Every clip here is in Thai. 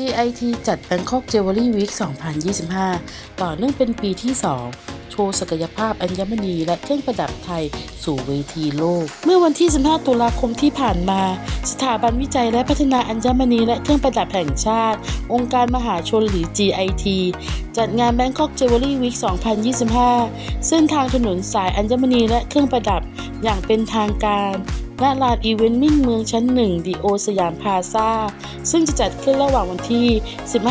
GIT จัด Bangkok Jewelry Week 2025 ต่อเนื่องเป็นปีที่ 2 โชว์ศักยภาพอัญมณีและเครื่องประดับไทยสู่เวทีโลก เมื่อวันที่ 15 ตุลาคมที่ผ่านมา สถาบันวิจัยและพัฒนาอัญมณีและเครื่องประดับแห่งชาติ องค์การมหาชนหรือ GIT จัดงาน Bangkok Jewelry Week 2025ซึ่งทางถนนสายอัญมณีและเครื่องประดับอย่างเป็นทางการ ณลานอีเวนต์มิ่งเมืองชั้นหนึ่งดีโอสยามพาซาซึ่งจะจัดขึ้นระหว่างวันที่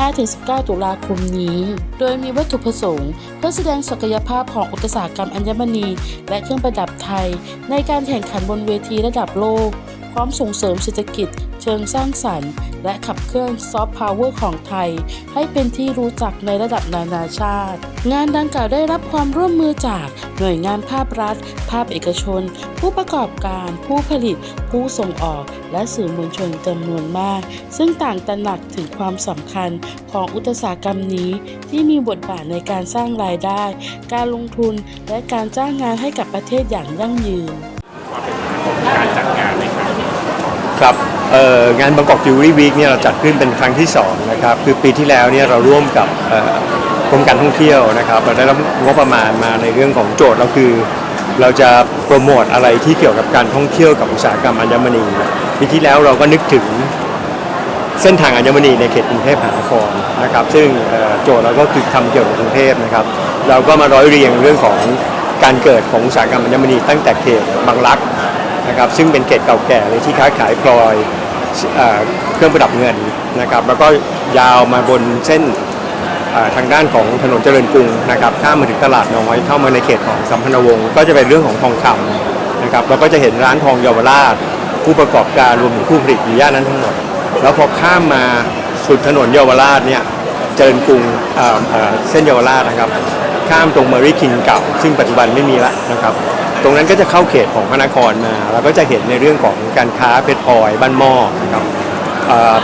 15-19 ตุลาคมนี้ โดยมีวัตถุประสงค์ เพื่อแสดงศักยภาพของอุตสาหกรรมอัญมณี และเครื่องประดับไทย ในการแข่งขันบนเวทีระดับโลก พร้อมส่งเสริมเศรษฐกิจ เชิงสร้างสรรค์ และขับเคลื่อนซอฟต์พาวเวอร์ของไทย ให้เป็นที่รู้จักในระดับนานาชาติ งานดังกล่าวได้รับความร่วมมือจากหน่วยงานภาครัฐ ภาคเอกชน ผู้ประกอบการ ผู้ผลิต ผู้ส่งออก และสื่อมวลชนจำนวนมาก ซึ่งต่างตระหนักถึงความสำคัญของอุตสาหกรรมนี้ที่มีบทบาทในการสร้างรายได้ การลงทุน และการจ้างงานให้กับประเทศอย่างยั่งยืนการจัดงานในครั้งนี้ครับ งานบางกอกจิวเวลรี่วีคเนี่ยเราจัดขึ้นเป็นครั้งที่2นะครับคือปีที่แล้วเนี่ยเราร่วมกับกรมการท่องเที่ยวนะครับเราได้รับงบประมาณมาในเรื่องของโจทย์เราคือ เราจะโปรโมทอะไรที่เกี่ยวกับการท่องเที่ยวกับอุตสาหกรรมอัญมณีปีที่แล้วเราก็นึกถึงเส้นทางอัญมณีในเขตกรุงเทพมหานครนะครับ ซึ่งโจทย์เราก็คือทำเกี่ยวกับกรุงเทพนะครับ เราก็มาร้อยเรียงเรื่องของการเกิดของอุตสาหกรรมอัญมณีตั้งแต่เขตบางรัก นะครับซึ่งเป็นเขตเก่าแก่เลยที่ค้าขายพลอยเอเครื่องประดับเงินนะครับแล้วก็ยาวมาบนเส้นทางด้านของถนนเจริญกรุงนะครับข้ามมาถึงตลาดน้อยเข้ามาในเขตของสัมพันธวงศ์ก็จะเป็นเรื่องของทองคำนะครับเราก็จะเห็นร้านทองเยาวราช ผู้ประกอบการรวมถึงผู้ผลิตอยู่ย่านนั้นทั้งหมด แล้วพอข้ามมาสุดถนนเยาวราชเนี่ยเจริญกรุงเเอ่อเส้นเยาวราชนะครับข้ามตรงเมอรี่คิงเก่าซึ่งปัจจุบันไม่มีละนะครับ ตรงนั้นก็จะเข้าเขตของพระนครมาเราก็จะเห็นในเรื่องของการค้าเพชรพลอยบ้านหม้อนะครับ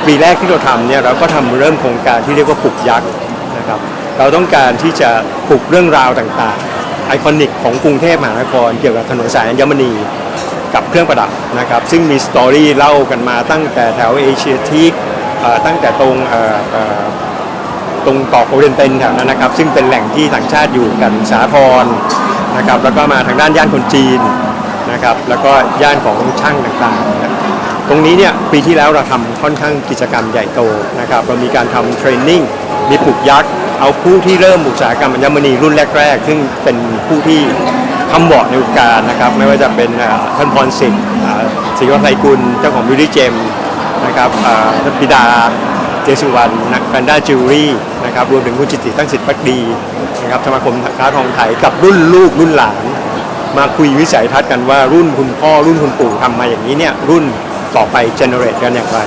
ปีแรกที่เราทำเนี่ยเราก็ทำเริ่มโครงการที่เรียกว่าปลุกยักษ์นะครับเราต้องการที่จะปลุกเรื่องราวต่างๆ ไอคอนิกของกรุงเทพมหานคร เกี่ยวกับถนนสายอัญมณีกับเครื่องประดับนะครับซึ่งมีสตอรี่เล่ากันมาตั้งแต่แถวเอเชียทีกตั้งแต่ตรง ตรงเกาะโอเรนเตนแถวนั้นนะครับ ซึ่งเป็นแหล่งที่ต่างชาติอยู่กันสาทรนะครับ แล้วก็มาทางด้านย่านคนจีนนะครับ แล้วก็ย่านของช่างต่างๆนะตรงนี้เนี่ยปีที่แล้วเราทำค่อนข้างกิจกรรมใหญ่โตนะครับเรามีการทำเทรนนิ่งมีปลูกยักษ์ เอาผู้ที่เริ่มอุตสาหกรรมอัญมณีรุ่นแรก ๆ ซึ่งเป็นผู้ที่ทำบอร์ดในวงการนะครับ ไม่ว่าจะเป็นท่านพรสิทธิ์อ่าศรีวัฒน์ไทยกุลเจ้าของบิวตี้เจมนะครับท่านปิดาเจสุวรรณนักแฟนด้าจิวเวลรี่ นะครับรวมถึงคุณจิตติตั้งสิทธิ์พักดีนะครับสมาคมค้าทองไทยกับรุ่นลูกรุ่นหลาน มาคุยวิสัยทัศน์กันว่ารุ่นคุณพ่อรุ่นคุณปู่ทำมาอย่างนี้เนี่ยรุ่นต่อไปเจเนเรตกันอย่างไร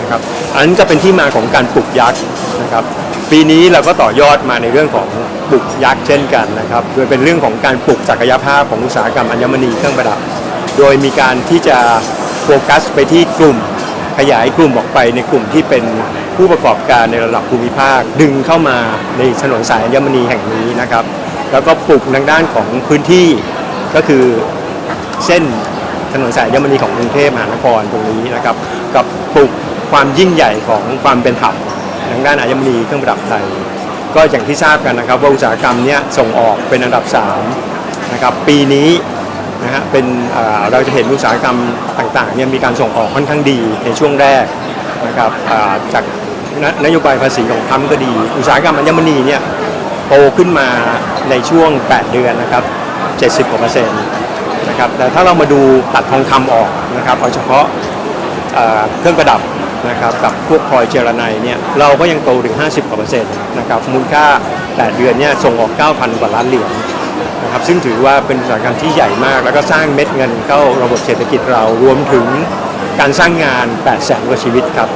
นะครับอันนั้นจะเป็นที่มาของการปลุกยักษ์นะครับปีนี้เราก็ต่อยอดมาในเรื่องของปลุกยักษ์เช่นกันนะครับโดยเป็นเรื่องของการปลุกศักยภาพของอุตสาหกรรมอัญมณีเครื่องประดับ โดยมีการที่จะโฟกัสไปที่กลุ่มขยายกลุ่มออกไปในกลุ่มที่เป็น ผู้ประกอบการในระดับภูมิภาค ดึงเข้ามาในถนนสายอัญมณีแห่งนี้นะครับ แล้วก็ปลุกทางด้านของพื้นที่ก็คือเส้นถนนสายอัญมณีของกรุงเทพมหานครตรงนี้นะครับ กับปลุกความยิ่งใหญ่ของความเป็นหับทางด้านอัญมณีเครื่องประดับไทย ก็อย่างที่ทราบกันนะครับว่าอุตสาหกรรมเนี้ยส่งออกเป็นอันดับ3นะครับปีนี้นะฮะเป็นเอ่อเราจะเห็นอุตสาหกรรมต่างๆเนี่ยมีการส่งออกค่อนข้างดีในช่วงแรก นะครับจากนนโยบายภาษีของทรัมก็ดี อุตสาหกรรมอัญมณีเนี่ยโตขึ้นมาในช่วง 8 เดือนนะครับ70กว่าเปอร์เซ็นต์นะครับแต่ถ้าเรามาดูตัดทองคำออกนะครับเอาเฉพาะเอ่อเครื่องประดับนะครับกับพวกพลอยเจรไนเนี่ยเราก็ยังโตถึง 50กว่าเปอร์เซ็นต์นะครับมูลค่า 8 เดือนเนี่ยส่งออก 9,000 กว่าล้านเหรียญนะครับซึ่งถือว่าเป็นอุตสาหกรรมที่ใหญ่มาก แล้วก็สร้างเม็ดเงินเข้าระบบเศรษฐกิจเรารวมถึง การสร้างงาน8แสนกว่าชีวิตครับ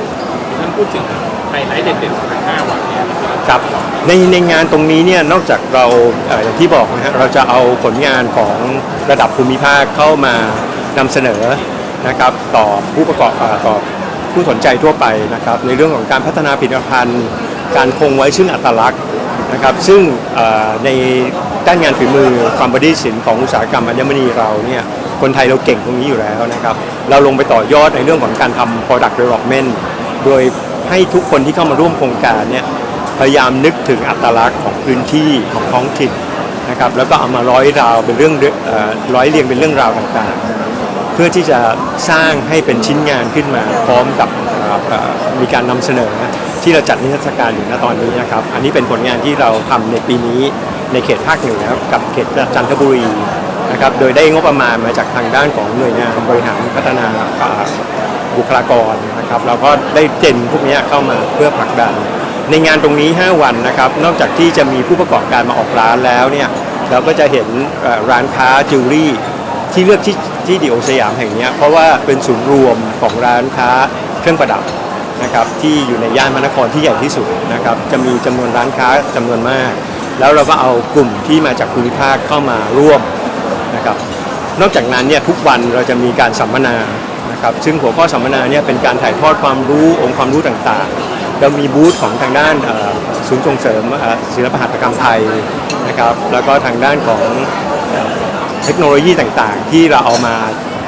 ท่านพูดถึงไฮไลท์เด่นๆของทั้ง5วันเนี่ยครับในในงานตรงนี้เนี่ยนอกจากเราเอ่ออย่างที่บอกนะฮะเราจะเอาผลงานของระดับภูมิภาคเข้ามานำเสนอนะครับต่อผู้ประกอบเอ่อต่อผู้สนใจทั่วไปนะครับในเรื่องของการพัฒนาผลิตภัณฑ์ การคงไว้ซึ่งอัตลักษณ์นะครับซึ่งเอ่อในด้านงานฝีมือความประดิษฐ์ศิลป์ของอุตสาหกรรมอัญมณีเราเนี่ยคนไทยเราเก่งตรงนี้อยู่แล้วนะครับเราลงไปต่อยอดในเรื่องของการทำ product development โดยให้ทุกคนที่เข้ามาร่วมโครงการเนี่ยพยายามนึกถึงอัตลักษณ์ของพื้นที่ของท้องถิ่นนะครับแล้วก็เอามาร้อยราวเป็นเรื่องร้อยเรียงเป็นเรื่องราวต่างๆ เพื่อที่จะสร้างให้เป็นชิ้นงานขึ้นมาพร้อมกับมีการนำเสนอที่เราจัดนิทรรศการอยู่ณตอนนี้นะครับ อันนี้เป็นผลงานที่เราทำในปีนี้ในเขตภาคเหนือกับเขตจันทบุรี นะครับโดยได้งบประมาณมาจากทางด้านของหน่วยงานบริหารพัฒนาบุคลากรนะครับเราก็ได้เจนพวกนี้เข้ามาเพื่อผลักดัน ในงานตรงนี้ 5 วันนะครับนอกจากที่จะมีผู้ประกอบการมาออกร้านแล้วเนี่ยเราก็จะเห็นร้านค้าจิวเวลรี่ที่เลือกที่ที่ดีโอสยามแห่งนี้เพราะว่าเป็นศูนย์รวมของร้านค้าเครื่องประดับนะครับที่อยู่ในย่านมนครที่ใหญ่ที่สุดนะครับจะมีจำนวนร้านค้าจำนวนมาก แล้วเราก็เอากลุ่มที่มาจากภูมิภาคเข้ามาร่วม นอกจากนั้นเนี่ยทุกวันเราจะมีการสัมมนานะครับซึ่งหัวข้อสัมมนาเนี่ยเป็นการถ่ายทอดความรู้องค์ความรู้ต่างๆเรามีบูธของทางด้านศูนย์ส่งเสริมศิลปหัตถกรรมไทยนะครับแล้วก็ทางด้านของเทคโนโลยีต่างๆ ที่เราเอามา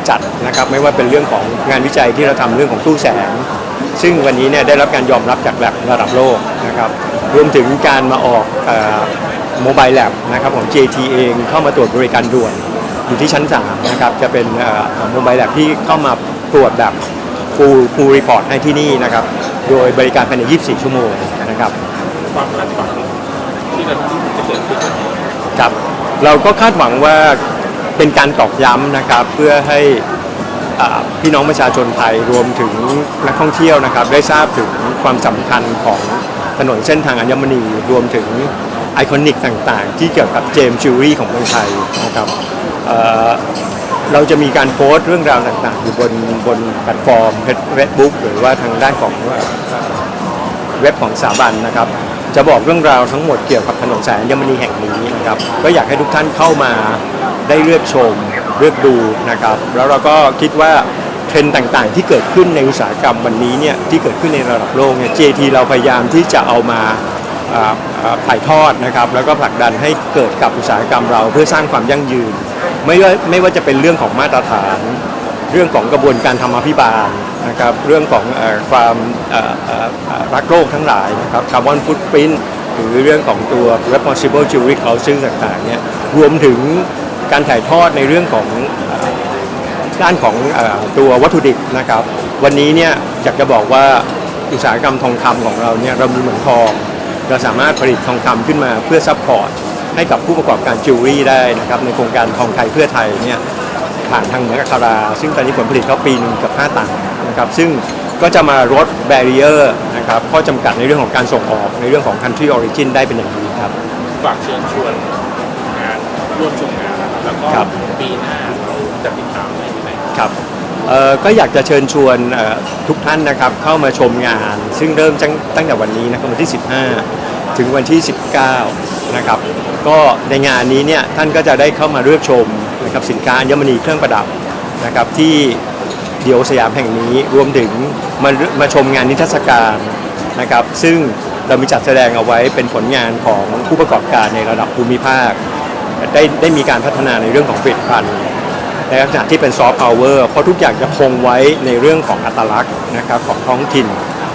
จัดนะครับไม่ว่าเป็นเรื่องของงานวิจัยที่เราทำเรื่องของตู้แสง ซึ่งวันนี้เนี่ยได้รับการยอมรับจากแลบระดับโลกนะครับรวมถึงการมาออกโมบายแลบนะครับของ JT เองเข้ามาตรวจบริการด่วน อยู่ที่ชั้น3นะครับจะเป็นโมบายแลบที่เข้ามาตรวจแบบ full full report ให้ที่นี่นะครับโดยบริการภายใน 24 ชั่วโมงนะครับความคาดหวังที่เราจะเกิดขึ้นครับเราก็คาดหวังว่าเป็นการตอกย้ำนะครับเพื่อให้อ่าพี่น้องประชาชนไทยรวมถึงนักท่องเที่ยวนะครับ ได้ทราบถึงความสำคัญของถนนเส้นทางอัญมณีรวมถึงไอคอนิกต่างๆ ที่เกี่ยวกับเจมส์จิวเวลรี่ของเมืองไทยนะครับ เเราจะมีการโพสต์เรื่องราวต่างๆ อยู่บนบนแพลตฟอร์มเฟซบุ๊กหรือว่าทางด้านของเอ่อเว็บของสถาบันนะครับ จะบอกเรื่องราวทั้งหมดเกี่ยวกับถนนสายอัญมณีแห่งนี้นะครับ ก็อยากให้ทุกท่านเข้ามาได้เลือกชมเลือกดูนะครับ แล้วเราก็คิดว่าเทรนด์ต่างๆ ที่เกิดขึ้นในอุตสาหกรรมวันนี้เนี่ยที่เกิดขึ้นในระดับโลกเนี่ย JT เราพยายามที่จะเอามาถ่ายทอดนะครับ แล้วก็ผลักดันให้เกิดกับอุตสาหกรรมเราเพื่อสร้างความยั่งยืน ไม่ว่าไม่ว่าจะเป็นเรื่องของมาตรฐาน เรื่องของกระบวนการธรรมาภิบาลนะครับเรื่องของอความรักโลกทั้งหลายนะครับคาร์บอนฟุตปรินหรือเรื่องของตัว responsible jewelry culture ต่างๆเนี่ยรวมถึงการถ่ายทอดในเรื่องของอด้านของอตัววัตถุดิบนะครับ วันนี้เนี่ยอยากจะบอกว่าอุตสาหกรรมทองคำของเราเนี่ยเรามีเหมือนทอง เราสามารถผลิตทองคำขึ้นมาเพื่อซัพพอร์ต ให้กับผู้ประกอบการจิวเวลรี่ได้นะครับในโครงการทองไทยเพื่อไทยเนี่ยผ่านทางเหมืองอัครา ซึ่งตอนนี้ผลผลิตเขาปีหนึงเกับ5ตันนะครับซึ่งก็จะมาลดแบ r รีเออร์นะครับข้อจำกัดในเรื่องของการส่งออกในเรื่องของ country origin ได้เป็นอย่างดีครับ ฝากเชิญชวนงานร่วมชมงานแล้วก็ครับ ปีหน้าเราจะติดตามอะไรที่ไหนครับเอ่อก็อยากจะเชิญชวนเอ่อทุกท่านนะครับเข้ามาชมงาน ซึ่งเริ่มตั้งตั้งแต่วันนี้นะครับวันที่ 15 ถึงวันที่ 19 นะครับก็ในงานนี้เนี่ยท่านก็จะได้เข้ามาเลือกชมนะครับสินค้าอัญมณีเครื่องประดับนะครับที่เดียวสยามแห่งนี้รวมถึงมามาชมงานนิทรรศการนะครับซึ่งเรามีจัดแสดงเอาไว้เป็นผลงานของผู้ประกอบการในระดับภูมิภาค ได้ได้มีการพัฒนาในเรื่องของผลิตภัณฑ์ในลักษณะที่เป็นซอฟต์พาวเวอร์เพราะทุกอย่างจะคงไว้ในเรื่องของอัตลักษณ์นะครับของท้องถิ่น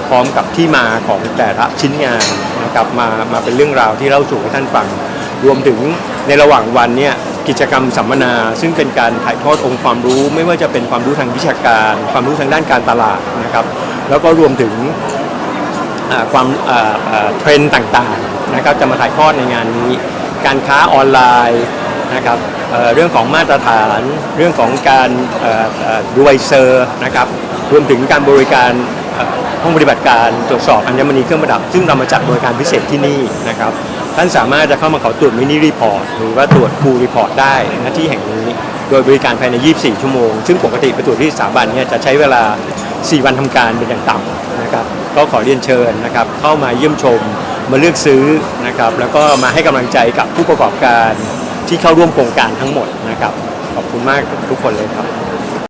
พร้อมกับที่มาของแต่ละชิ้นงานนะครับมามาเป็นเรื่องราวที่เล่าสู่ให้ท่านฟัง รวมถึงในระหว่างวันเนี่ยกิจกรรมสัมมนา ซึ่งเป็นการถ่ายทอดองค์ความรู้ ไม่ว่าจะเป็นความรู้ทางวิชาการ ความรู้ทางด้านการตลาดนะครับ แล้วก็รวมถึงความเทรนด์ต่างๆนะครับจะมาถ่ายทอดในงานนี้ การค้าออนไลน์นะครับเรื่องของมาตรฐาน เรื่องของการเอ่อเอ่อดูไวเซอร์นะครับรวมถึงการบริการ ห้องปฏิบัติการตรวจสอบอัญมณีเครื่องประดับ ซึ่งเรามาจัดบริการพิเศษที่นี่นะครับ ท่านสามารถจะเข้ามาขอตรวจมินิรีพอร์ตหรือว่าตรวจฟูรีพอร์ตได้ณที่แห่งนี้ โดยบริการภายใน 24 ชั่วโมง ซึ่งปกติไปตรวจที่สถาบันเนี่ยจะใช้เวลา 4 วันทำการเป็นอย่างต่ำนะครับ ก็ขอเรียนเชิญนะครับเข้ามาเยี่ยมชมมาเลือกซื้อนะครับ แล้วก็มาให้กำลังใจกับผู้ประกอบการที่เข้าร่วมโครงการทั้งหมดนะครับ ขอบคุณมากทุกคนเลยครับ